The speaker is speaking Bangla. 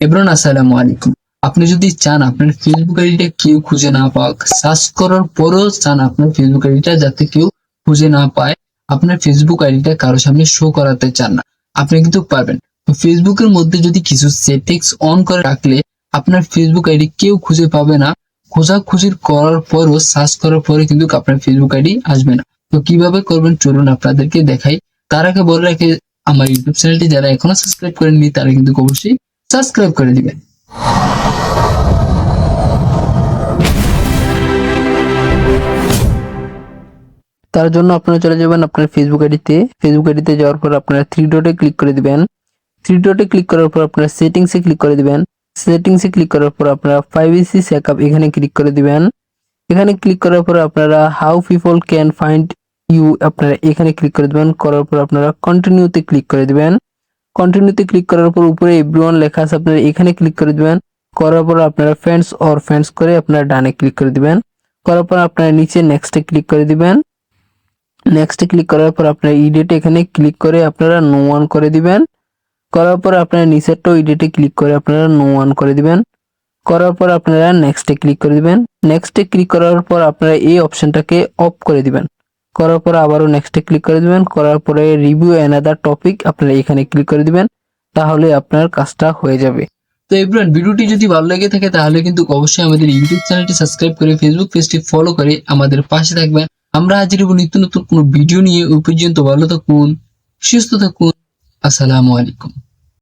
এব্রন, আসসালামু আলাইকুম। আপনি যদি চান আপনার ফেসবুক আইডিটা কেউ খুঁজে না পাক সার্চ করার পরও চান আপনার ফেসবুক আইডিটা যাতে কেউ খুঁজে না পায়, আপনার ফেসবুক আইডিটা কারোর সামনে শো করাতে চান না। আপনি কিন্তু পারবেন। ফেসবুকের মধ্যে যদি কিছু সেটিংস অন করে রাখলে, আপনার ফেসবুক আইডি কেউ খুঁজে পাবে না। খোঁজাখুঁজির করার পরও সার্চ করার পরে কিন্তু আপনার ফেসবুক আইডি আসবে না। তো কীভাবে করবেন? চলুন আপনাদেরকে দেখাই। তার আগে বলে রাখি, আমার ইউটিউব চ্যানেলটি যারা এখনও সাবস্ক্রাইব করেননি, তারা কিন্তু অবশ্যই সাবস্ক্রাইব করে দিবেন। তার জন্য আপনারা চলে যাবেন আপনার ফেসবুক আইডিতে। ফেসবুক আইডিতে যাওয়ার পর আপনারা থ্রি ডটে ক্লিক করে দিবেন। থ্রি ডটে ক্লিক করার পর আপনারা সেটিংসে ক্লিক করে দিবেন। সেটিংসে ক্লিক করার পর আপনারা প্রাইভেসি সেকআপ এখানে ক্লিক করে দিবেন। এখানে ক্লিক করার পর আপনারা how people can find you আপনারা এখানে ক্লিক করে দিবেন। করার পর আপনারা কন্টিনিউতে ক্লিক করে দিবেন। কন্টিনিউতে ক্লিক করার পর উপরে এভরিওয়ান লেখা আছে, আপনারা এখানে ক্লিক করে দিবেন। করার পর আপনারা ফ্রেন্ডস অর ফ্রেন্ডস করে আপনারা ডানে ক্লিক করে দিবেন। করার পর আপনারা নিচে নেক্সটে ক্লিক করে দিবেন। নেক্সটে ক্লিক করার পর আপনারা ইডিট এখানে ক্লিক করে আপনারা নো ওয়ান করে দিবেন। করার পর আপনারা নিচেরটাও ইডিটে ক্লিক করে আপনারা নো ওয়ান করে দিবেন। করার পর আপনারা নেক্সটে ক্লিক করে দিবেন। নেক্সটে ক্লিক করার পর আপনারা এই অপশনটাকে অফ করে দিবেন। করার পর আবারও নেক্সটে ক্লিক করে দিবেন। করার পরে রিভিউ অ্যানাদার টপিক আপনারা এখানে ক্লিক করে দিবেন, তাহলে আপনার কাজটা হয়ে যাবে। তো এভরিওয়ান ভিডিওটি যদি ভালো লেগে থাকে, তাহলে কিন্তু অবশ্যই আমাদের ইউটিউব চ্যানেলটি সাবস্ক্রাইব করে ফেসবুক পেজটি ফলো করে আমাদের পাশে থাকবেন। আমরা হাজির হব নিত্য নতুন কোনো ভিডিও নিয়ে। ওই পর্যন্ত ভালো থাকুন, সুস্থ থাকুন। আসসালামু আলাইকুম।